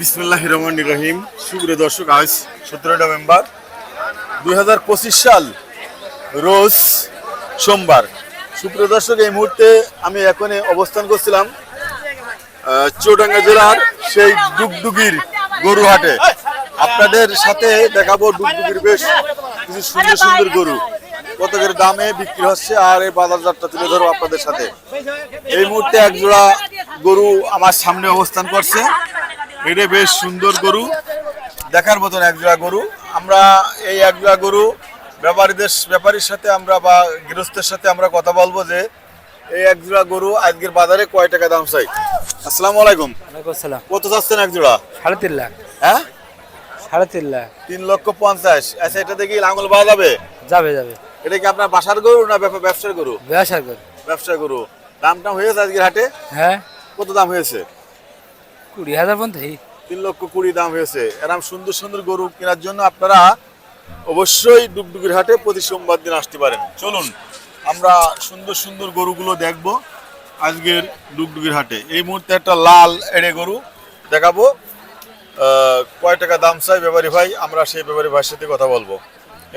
বিসমুল্লাহ রহমান রহিম। সুপ্রিয় দর্শক, আজ সতেরো নভেম্বর দু হাজার পঁচিশ সাল, রোজ সোমবার। সুপ্রিয় দর্শক, এই মুহূর্তে আমি এখন অবস্থান করছিলাম চৌডাঙ্গা জেলার সেই ডুগডুগির গরুহাটে। আপনাদের সাথে দেখাবো ডুগডুগির বেশ কিছু সুন্দর সুন্দর গরু। কত করে দামে বিক্রি হচ্ছে আর এই বাজারজাতটা তুলে ধরো আপনাদের সাথে। এই মুহূর্তে এক জোড়া গরু আমার সামনে অবস্থান করছে। এটা বেশ সুন্দর গরু। দেখার মতন এক জোড়া গরু। আমরা এই এক জোড়া গরু ব্যাপারীদের ব্যাপারীর সাথে আমরা বা গৃহস্থের সাথে আমরা কথা বলব যে এই এক জোড়া গরু আজকের বাজারে কয় টাকা দাম চাই? আসসালামু আলাইকুম। আসসালাম। কত চাচ্ছেন এক জোড়া সাড়ে তিন লাখ। হ্যাঁ? সাড়ে তিন লাখ। তিন লক্ষ পঞ্চাশ। আচ্ছা এটা দেখি লাঙ্গল পাওয়া যাবে? যাবে যাবে। এটা কি আপনার বাসার গরু না ব্যবসার গরু? ব্যবসা করে ব্যবসা গরু। দাম টাম হয়েছে আজকের হাটে? হ্যাঁ। কত দাম হয়েছে? কুড়ি হাজার পর্যন্ত তিন লক্ষ কুড়ি দাম হয়েছে। এরকম সুন্দর সুন্দর গরু কেনার জন্য আপনারা অবশ্যই ডুগডুগির হাটে প্রতি সোমবার দিন আসতে পারেন। চলুন আমরা সুন্দর সুন্দর গরুগুলো দেখব আজকের ডুগডুগির হাটে। এই মুহূর্তে একটা লাল এড়ে গরু দেখাবো। কয় টাকা দাম চাই ব্যাপারী ভাই? আমরা সেই ব্যাপারী ভাইয়ের সাথে কথা বলব।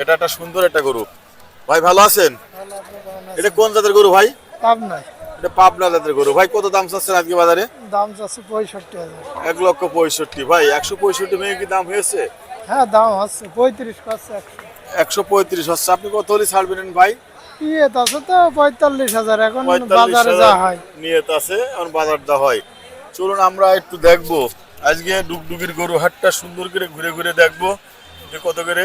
এটা একটা সুন্দর একটা গরু। ভাই ভালো আছেন? এটা কোন জাতের গরু ভাই? এটা পাবনা জাতের গরু। ভাই কত দাম চাচ্ছেন আজকে বাজারে? দাম যাচ্ছে পঁয়ষট্টি হাজার। এক লক্ষ পঁয়ষট্টি। ভাই একশো পঁয়ষট্টি মেয়ে কি দাম হয়েছে? হ্যাঁ দাম হচ্ছে। পঁয়ত্রিশ একশো। পঁয়ত্রিশ হচ্ছে। আপনি কত হলে ছাড়বেন ভাই? আছে তো পঁয়তাল্লিশ হাজার। এখন বাজারে যা হয়। নিয়ত আছে এখন বাজার দা হয়। চলুন আমরা একটু দেখব। আজকে ডুগডুগির গরু হাটটা সুন্দর করে ঘুরে ঘুরে দেখব যে কত করে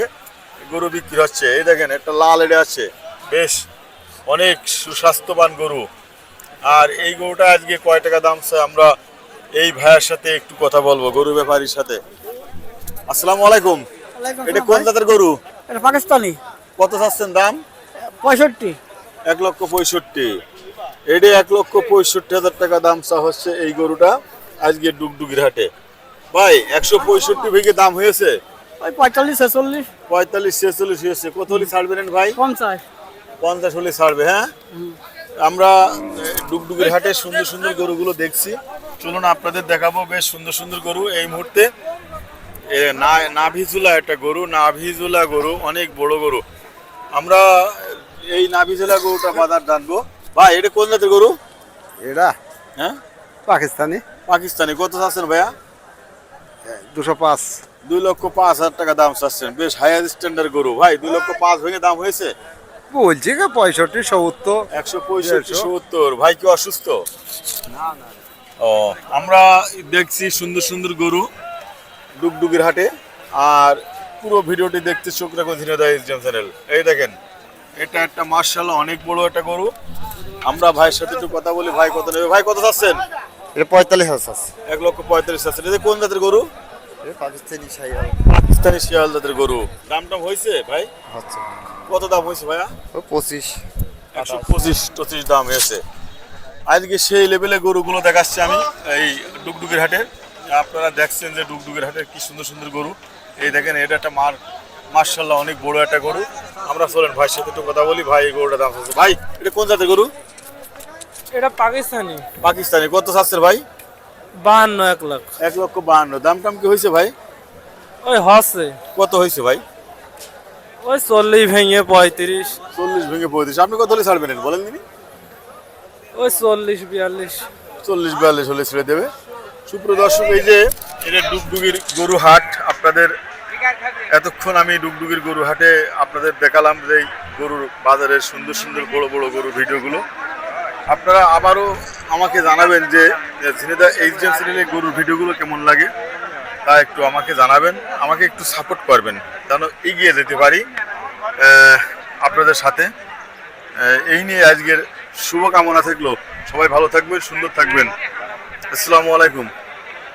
গরু বিক্রি হচ্ছে। এই দেখেন একটা লাল এড়ে আছে। বেশ অনেক সুস্বাস্থ্যবান গরু। আর এই গরুটা আজকে কয় টাকা দাম আমরা এই ভাইয়ের সাথে একটু কথা বলব গরু ব্যাপারীর সাথে। আসসালামু আলাইকুম। এটা কোন জাতের গরু? এটা পাকিস্তানি। কত চাচ্ছেন দাম? পঁয়ষট্টি। এক লক্ষ পঁয়ষট্টি। এডে এক লক্ষ পঁয়ষট্টি হাজার টাকা দাম চা হচ্ছে এই গরুটা আজকে ডুগডুগির হাটে। ভাই একশো পঁয়ষট্টি ভেঙে দাম হয়েছে? ওই পঁয়তাল্লিশ ছেচল্লিশ। পঁয়তাল্লিশ ছেচল্লিশ হয়েছে। কত হলে ছাড়বেন ভাই? পঞ্চাশ। পঞ্চাশ হলে ছাড়বে হ্যাঁ? আমরা ডুগডুগির হাটে সুন্দর সুন্দর গরুগুলো দেখছি। চলুন আপনাদের দেখাবো বেশ সুন্দর সুন্দর গরু এই মুহূর্তে। এ, না নাভিজুলা একটা গরু নাভিজুলা গরু অনেক বড় গরু। আমরা এই নাভিজুলা গরুটা বাজার জানব। ভাই এটা কোন জাতের গরু? এটা হ্যাঁ? পাকিস্তানি। পাকিস্তানি। কত চাচ্ছেন ভাইয়া? দুশো পাঁচ। দুই লক্ষ পাঁচ হাজার টাকা দাম চাচ্ছেন। বেশ হায়ার স্ট্যান্ডার্ড গরু। ভাই দুই লক্ষ পাঁচ ভেঙে দাম হয়েছে? বলছি কি পঁয়ষট্টি সত্তর। একশো পঁয়ষট্টি। সত্তর। ভাই কি অসুস্থ? না না। ও আমরা দেখছি সুন্দর সুন্দর গরু ডুগডুগির হাটে আর পুরো ভিডিওটি দেখতে চোখ রাখুন ঝিনাদা ইসলাম চ্যানেল। এই দেখেন এটা একটা মার্শাল অনেক বড় একটা গরু। আমরা ভাইয়ের সাথে একটু কথা বলি ভাই কত নেবে? ভাই কত চাচ্ছেন? এটা পঁয়তাল্লিশ হাজার এক লক্ষ পঁয়তাল্লিশ চাচ্ছেন এটা কোন জাতের গরু? পাকিস্তানি সাইয়াল পাকিস্তানি শিয়াল জাতের গরু। দাম টাম হয়েছে ভাই? হচ্ছে। কত দাম হয়েছে ভাইয়া? পঁচিশ। একশো পঁচিশ টচিশ দাম হয়েছে। আজকে সেই লেভেলে গরুগুলো দেখাচ্ছি আমি এই ডুগডুগের হাটে। আপনারা দেখছেন যে ডুগডুগের হাটের কি সুন্দর সুন্দর গরু। এই দেখেন এটা একটা মার মার্শাল্লাহ অনেক বড় একটা গরু। আমরা চলেন ভাইয়ের সাথে একটু কথা বলি ভাই এই গরুটা দাম চাচ্ছে ভাই এটা কোন জাতের গরু? এটা পাকিস্তানি। পাকিস্তানি। কত চাচ্ছেন ভাই? বাহান্ন এক লাখ এক লক্ষ বাহান্ন। দাম টাম কি হয়েছে ভাই? ওই হসে। কত হয়েছে ভাই? ওই চল্লিশ ভেঙে পঁয়ত্রিশ। চল্লিশ ভেঙে পঁয়ত্রিশ। আপনি কত হলে ছাড়বেন বলেন দিনি ওই চল্লিশ বিয়াল্লিশ। চল্লিশ বিয়াল্লিশ হলে ছেড়ে দেবে। সুপ্রদর্শক এই যে এটা ডুগডুগির গরু হাট আপনাদের এতক্ষণ আমি ডুগডুগির গরু হাটে আপনাদের দেখালাম যে গরুর বাজারের সুন্দর সুন্দর বড় বড় গরু ভিডিওগুলো। আপনারা আবারও আমাকে জানাবেন যে ঝিনেদা এইচডিএম চ্যানেলে গরুর ভিডিওগুলো কেমন লাগে। তা একটু আমাকে জানাবেন, আমাকে একটু সাপোর্ট করবেন, যেন এগিয়ে যেতে পারি আপনাদের সাথে। এই নিয়ে আজকের শুভকামনা থাকল। সবাই ভালো থাকবেন, সুন্দর থাকবেন। আসসালামু আলাইকুম।